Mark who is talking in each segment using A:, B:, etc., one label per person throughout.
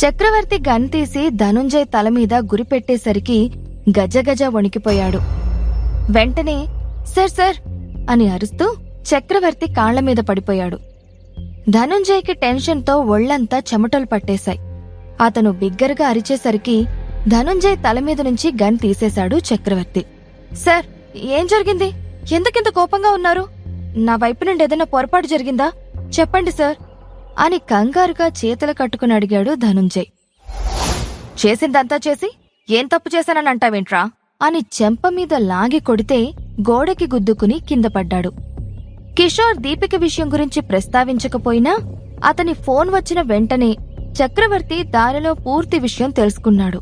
A: చక్రవర్తి gun తీసి ధనుంజయ్ తల మీద గురిపెట్టేసరికి గజగజ వణికిపోయాడు. వెంటనే సర్ సర్ అని అరుస్తూ చక్రవర్తి కాళ్ళ మీద పడిపోయాడు. ధనుంజయ్కి టెన్షన్తో ఒళ్ళంతా చెమటలు పట్టేశాయి. అతను బిగ్గరగా అరిచేసరికి ధనుంజయ్ తల మీద నుంచి గన్ తీసేశాడు చక్రవర్తి. సార్ ఏం జరిగింది? ఎందుకింత కోపంగా ఉన్నారు? నా వైపు నుండి ఏదైనా పొరపాటు జరిగిందా? చెప్పండి సార్. అని కంగారుగా చేతులు కట్టుకుని అడిగాడు ధనుంజయ్. చేసిందంతా చేసి ఏం తప్పు చేశానని అంటావేంట్రా? అని చెంప మీద లాగి కొడితే గోడకి గుద్దుకుని కింద పడ్డాడు. కిషోర్ దీపిక విషయం గురించి ప్రస్తావించకపోయినా అతని ఫోన్ వచ్చిన వెంటనే చక్రవర్తి దారిలో పూర్తి విషయం తెలుసుకున్నాడు.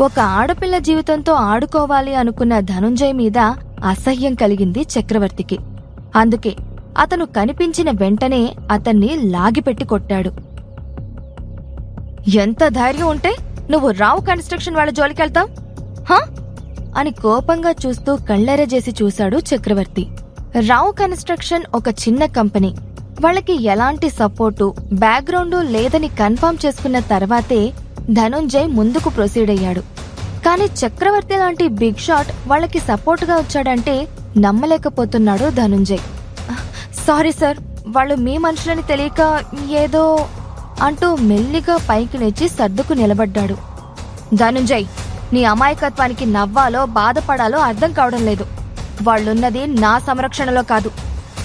A: ఒక ఆడపిల్ల జీవితంతో ఆడుకోవాలి అనుకున్న ధనుంజయ్ మీద అసహ్యం కలిగింది చక్రవర్తికి. అందుకే అతను కనిపించిన వెంటనే అతన్ని లాగిపెట్టి కొట్టాడు. ఎంత ధైర్యం ఉంటే నువ్వు రావు కన్స్ట్రక్షన్ వాళ్ళ జోలికెళ్తావు? హా? అని కోపంగా చూస్తూ కళ్ళెరజేసి చూశాడు చక్రవర్తి. రావు కన్స్ట్రక్షన్ ఒక చిన్న కంపెనీ. వాళ్ళకి ఎలాంటి సపోర్టు బ్యాక్గ్రౌండు లేదని కన్ఫర్మ్ చేసుకున్న తర్వాతే ధనుంజయ్ ముందుకు ప్రొసీడ్ అయ్యాడు. కానీ చక్రవర్తి లాంటి బిగ్ షాట్ వాళ్ళకి సపోర్టుగా వచ్చాడంటే నమ్మలేకపోతున్నాడు ధనుంజయ్. సారీ సార్ వాళ్ళు మీ మనుషులని తెలియక ఏదో అంటూ మెల్లిగా పైకి లేచి సర్దుకు నిలబడ్డాడు. ధనుంజయ్ నీ అమాయకత్వానికి నవ్వాలో బాధపడాలో అర్థం కావడం లేదు. వాళ్ళున్నది నా సంరక్షణలో కాదు.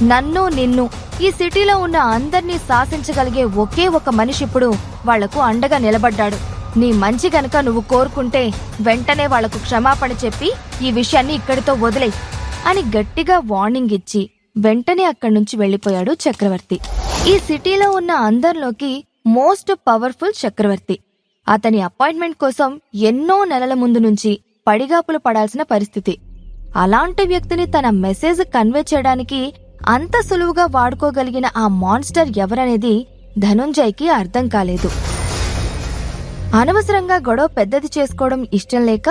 A: నన్ను నిన్ను ఈ సిటీలో ఉన్న అందర్నీ శాసించగలిగే ఒకే ఒక మనిషి ఇప్పుడు వాళ్ళకు అండగా నిలబడ్డాడు. నీ మంచి గనక నువ్వు కోరుకుంటే వెంటనే వాళ్ళకు క్షమాపణ చెప్పి ఈ విషయాన్ని ఇక్కడితో వదిలేయి అని గట్టిగా వార్నింగ్ ఇచ్చి వెంటనే అక్కడి నుంచి వెళ్ళిపోయాడు చక్రవర్తి. ఈ సిటీలో ఉన్న అందరిలోకి మోస్ట్ పవర్ఫుల్ చక్రవర్తి. అతని అపాయింట్మెంట్ కోసం ఎన్నో నెలల ముందు నుంచి పడిగాపులు పడాల్సిన పరిస్థితి. అలాంటి వ్యక్తిని తన మెసేజ్ కన్వే చేయడానికి అంత సులువుగా వాడుకోగలిగిన ఆ మాన్స్టర్ ఎవరనేది ధనుంజయ్కి అర్థం కాలేదు. అనవసరంగా గొడవ పెద్దది చేసుకోవడం ఇష్టం లేక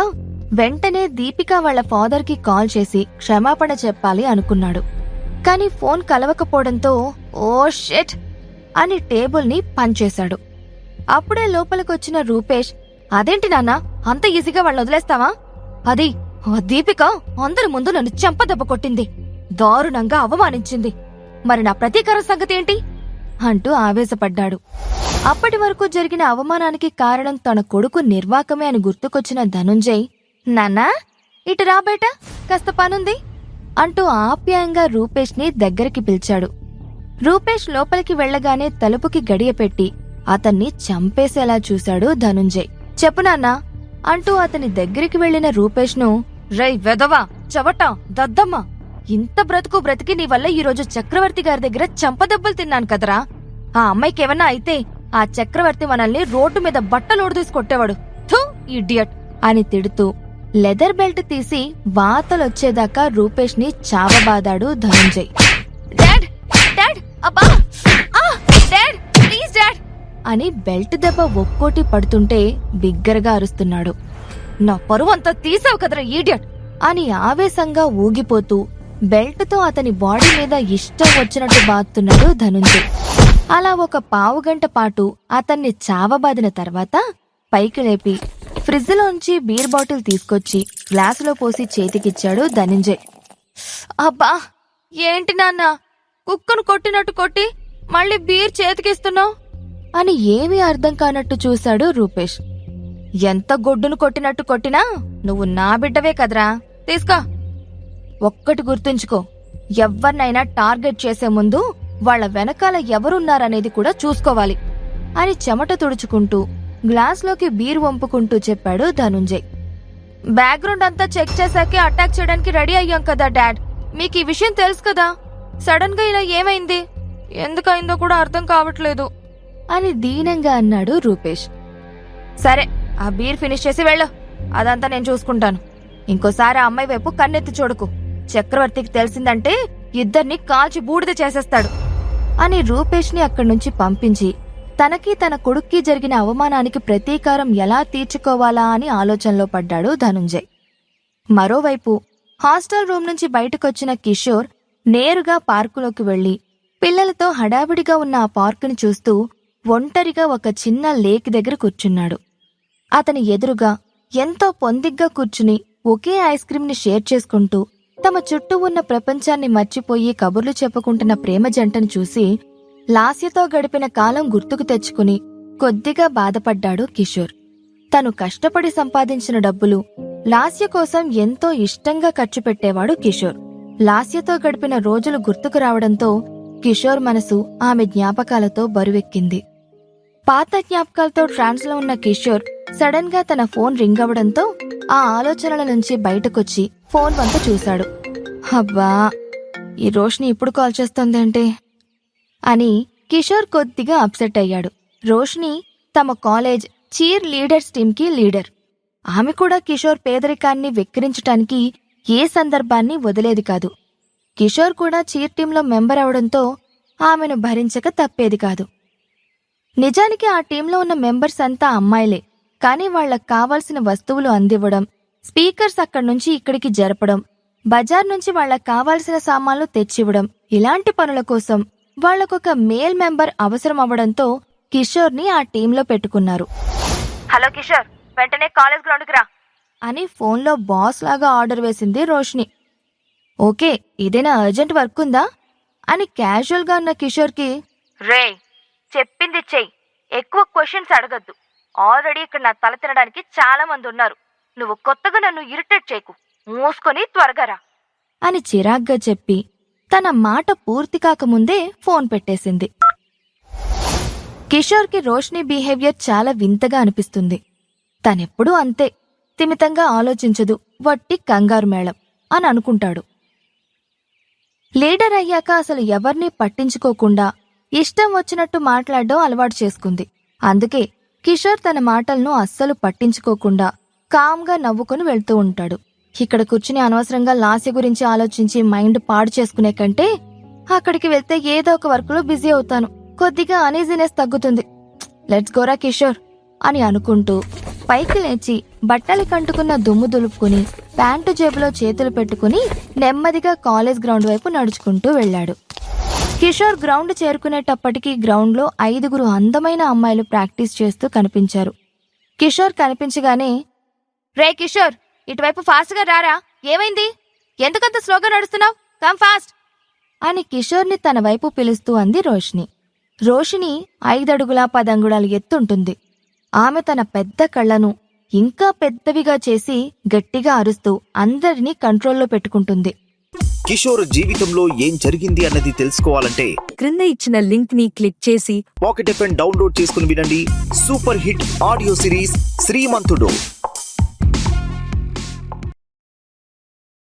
A: వెంటనే దీపిక వాళ్ళ ఫాదర్కి కాల్ చేసి క్షమాపణ చెప్పాలి అనుకున్నాడు. కానీ ఫోన్ కలవకపోవడంతో ఓ షెట్! అని టేబుల్ని పంచేశాడు అప్పుడే లోపలికొచ్చిన రూపేష్ అదేంటి నాన్న అంత ఈజీగా వాళ్ళని వదిలేస్తావా? అది ఆ దీపిక అందరి ముందు నన్ను చెంపదెబ్బ కొట్టింది దారుణంగా అవమానించింది. మరి నా ప్రతీకారం సంగతి ఏంటి? అంటూ ఆవేశపడ్డాడు. అప్పటి వరకు జరిగిన అవమానానికి కారణం తన కొడుకు నిర్వాకమే అని గుర్తుకొచ్చిన ధనుంజయ్ నాన్నా ఇటు రాబేట కాస్త పనుంది. అంటూ ఆప్యాయంగా రూపేష్ని దగ్గరికి పిలిచాడు. రూపేష్ లోపలికి వెళ్ళగానే తలుపుకి గడియ పెట్టి అతన్ని చంపేసేలా చూశాడు ధనుంజయ్. చెప్పు నాన్నా అంటూ అతని దగ్గరికి వెళ్ళిన రూపేష్ను రై వెదవా చవట దద్దమ్మ ఇంత బ్రతుకు బ్రతికి నీ వల్ల ఈరోజు చక్రవర్తి గారి దగ్గర చంపదెబ్బలు తిన్నాను కదరా. ఆ అమ్మాయికి ఏమన్నా అయితే ఆ చక్రవర్తి మనల్ని రోడ్డు మీద బట్టలోడు కొట్టేవాడు. థూ ఇడియట్ అని తిడుతూ లెదర్ బెల్ట్ తీసి వాతలొచ్చేదాకా రూపేష్ని చావబాదాడు ధనుంజయ్. డాడ్! డాడ్! అబ్బా! డాడ్! Please dad! అని బెల్ట్ దెబ్బ ఒక్కోటి పడుతుంటే బిగ్గరగా అరుస్తున్నాడు. నా పరువు అంతా తీసావు కదరా ఈడియట్! అని ఆవేశంగా ఊగిపోతూ బెల్ట్తో అతని బాడీ మీద ఇష్టం వచ్చినట్టు బాదుతున్నాడు ధనుంజయ్. అలా ఒక పావుగంట పాటు అతన్ని చావబాదిన తర్వాత పైకి లేపి ఫ్రిడ్జ్లోంచి బీర్ బాటిల్ తీసుకొచ్చి గ్లాసులో పోసి చేతికిచ్చాడు ధనంజయ్. అబ్బా! ఏంటి నాన్న? కుక్కను కొట్టినట్టు కొట్టి మళ్ళీ బీర్ చేతికిస్తున్నావు? అని ఏమీ అర్థం కానట్టు చూశాడు రూపేష్. ఎంత గొడ్డును కొట్టినట్టు కొట్టినా నువ్వు నా బిడ్డవే కదరా? తీసుకో. ఒక్కటి గుర్తుంచుకో. ఎవరినైనా టార్గెట్ చేసే ముందు వాళ్ళ వెనకాల ఎవరున్నారనేది కూడా చూసుకోవాలి అని చెమట తుడుచుకుంటూ గ్లాస్లోకి బీర్ వంపుకుంటూ చెప్పాడు ధనుంజయ్. బ్యాక్గ్రౌండ్ అంతా చెక్ చేశాకే అటాక్ చేయడానికి రెడీ అయ్యాం కదా డాడ్. మీకు ఈ విషయం తెలుసు కదా? సడన్గా ఇలా ఏమైంది? ఎందుకైందో కూడా అర్థం కావట్లేదు. అని దీనంగా అన్నాడు రూపేష్. సరే ఆ బీర్ ఫినిష్ చేసి వెళ్ళు. అదంతా నేను చూసుకుంటాను. ఇంకోసారి ఆ అమ్మాయి వైపు కన్నెత్తి చూడకు. చక్రవర్తికి తెలిసిందంటే ఇద్దరిని కాల్చి బూడిద చేసేస్తాడు. అని రూపేష్ని అక్కడి నుంచి పంపించి తనకి తన కొడుక్కి జరిగిన అవమానానికి ప్రతీకారం ఎలా తీర్చుకోవాలా అని ఆలోచనలో పడ్డాడు ధనుంజయ్. మరోవైపు హాస్టల్ రూమ్ నుంచి బయటకొచ్చిన కిషోర్ నేరుగా పార్కులోకి వెళ్ళి పిల్లలతో హడావిడిగా ఉన్న ఆ పార్కుని చూస్తూ ఒంటరిగా ఒక చిన్న లేక్ దగ్గర కూర్చున్నాడు. అతని ఎదురుగా ఎంతో పొందిగ్గా కూర్చుని ఒకే ఐస్ క్రీంని షేర్ చేసుకుంటూ తమ చుట్టూ ఉన్న ప్రపంచాన్ని మర్చిపోయి కబుర్లు చెప్పుకుంటున్న ప్రేమ జంటను చూసి లాస్యతో గడిపిన కాలం గుర్తుకు తెచ్చుకుని కొద్దిగా బాధపడ్డాడు కిషోర్. తను కష్టపడి సంపాదించిన డబ్బులు లాస్య కోసం ఎంతో ఇష్టంగా ఖర్చు పెట్టేవాడు కిషోర్. లాస్యతో గడిపిన రోజులు గుర్తుకు రావడంతో కిషోర్ మనసు ఆమె జ్ఞాపకాలతో బరువెక్కింది. పాత జ్ఞాపకాలతో ట్రాన్స్లో ఉన్న కిషోర్ సడన్గా తన ఫోన్ రింగ్ అవడంతో ఆ ఆలోచనల నుంచి బయటకొచ్చి ఫోన్ వంక చూశాడు. అబ్బా! ఈ రోష్ని ఇప్పుడు కాల్ చేస్తోందేంటి అని కిషోర్ కొద్దిగా అప్సెట్ అయ్యాడు. రోష్ని తమ కాలేజ్ చీర్ లీడర్స్ టీంకి లీడర్. ఆమె కూడా కిషోర్ పేదరికాన్ని వెక్కిరించటానికి ఏ సందర్భాన్ని వదిలేది కాదు. కిషోర్ కూడా చీర్ టీంలో మెంబర్ అవడంతో ఆమెను భరించక తప్పేది కాదు. నిజానికి ఆ టీంలో ఉన్న మెంబర్స్ అంతా అమ్మాయిలే. కానీ వాళ్ళకు కావాల్సిన వస్తువులు అందివ్వడం స్పీకర్స్ అక్కడి నుంచి ఇక్కడికి జరపడం బజార్ నుంచి వాళ్ళకు కావాల్సిన సామాన్లు తెచ్చివ్వడం ఇలాంటి పనుల కోసం వాళ్ళకొక మేల్ మెంబర్ అవసరం అవ్వడంతో కిషోర్ని ఆ టీంలో పెట్టుకున్నారు. హలో కిషోర్ వెంటనే కాలేజ్ గ్రౌండ్కి రా. అని ఫోన్లో బాస్ లాగా ఆర్డర్ వేసింది రోష్ని. ఓకే ఇదేనా అర్జెంట్ వర్క్ ఉందా? అని క్యాజువల్గా ఉన్న కిషోర్కి రే చెప్పింది చెయ్యి. ఎక్కువ క్వశ్చన్స్ అడగద్దు. ఆల్రెడీ ఇక్కడ నా తల తినడానికి చాలా మంది ఉన్నారు. నువ్వు కొత్తగా నన్ను ఇరిటేట్ చేయకు. మూసుకొని త్వరగా రా. అని చిరాగ్గా చెప్పి తన మాట పూర్తి కాకముందే ఫోన్ పెట్టేసింది. కిషోర్కి రోష్ని బిహేవియర్ చాలా వింతగా అనిపిస్తుంది. తనెప్పుడూ అంతే తిమితంగా ఆలోచించదు వట్టి కంగారు మేళం అని అనుకుంటాడు. లీడర్ అయ్యాక అసలు ఎవర్నీ పట్టించుకోకుండా ఇష్టం వచ్చినట్టు మాట్లాడడం అలవాటు చేసుకుంది. అందుకే కిషోర్ తన మాటలను అస్సలు పట్టించుకోకుండా కామ్గా నవ్వుకుని వెళ్తూ ఉంటాడు. ఇక్కడ కూర్చుని అనవసరంగా లాస్య గురించి ఆలోచించి మైండ్ పాడు చేసుకునే కంటే అక్కడికి వెళ్తే ఏదో ఒక వర్క్లో బిజీ అవుతాను. కొద్దిగా అనీజినెస్ తగ్గుతుంది. లెట్స్ గోరా కిషోర్ అని అనుకుంటూ పైకి లేచి బట్టలు కంటుకున్న దుమ్ము దులుపుకుని ప్యాంటు జేబులో చేతులు పెట్టుకుని నెమ్మదిగా కాలేజ్ గ్రౌండ్ వైపు నడుచుకుంటూ వెళ్ళాడు. కిషోర్ గ్రౌండ్ చేరుకునేటప్పటికీ గ్రౌండ్లో ఐదుగురు అందమైన అమ్మాయిలు ప్రాక్టీస్ చేస్తూ కనిపించారు. కిషోర్ కనిపించగానే రే కిషోర్ ఇటువైపు ఫాస్ట్గా రారా? ఏమైంది? ఎందుకంత స్లోగా నడుస్తున్నావు? Come fast! అని కిషోర్ని తన వైపు పిలుస్తూ అంది రోషిని రోషిని ఐదడుగుల పదంగుళాలు ఎత్తుంటుంది. ఆమె తన పెద్ద కళ్ళను ఇంకా పెద్దవిగా చేసి గట్టిగా అరుస్తూ అందరినీ కంట్రోల్లో పెట్టుకుంటుంది.
B: కిషోర్ జీవితంలో ఏం జరిగింది అన్నది తెలుసుకోవాలంటే
C: క్రింద ఇచ్చిన లింక్ని క్లిక్ చేసి
B: పాకెట్ ఎఫ్ డౌన్లోడ్ చేసుకుని వినండి. Super hit audio series Srimanthudu.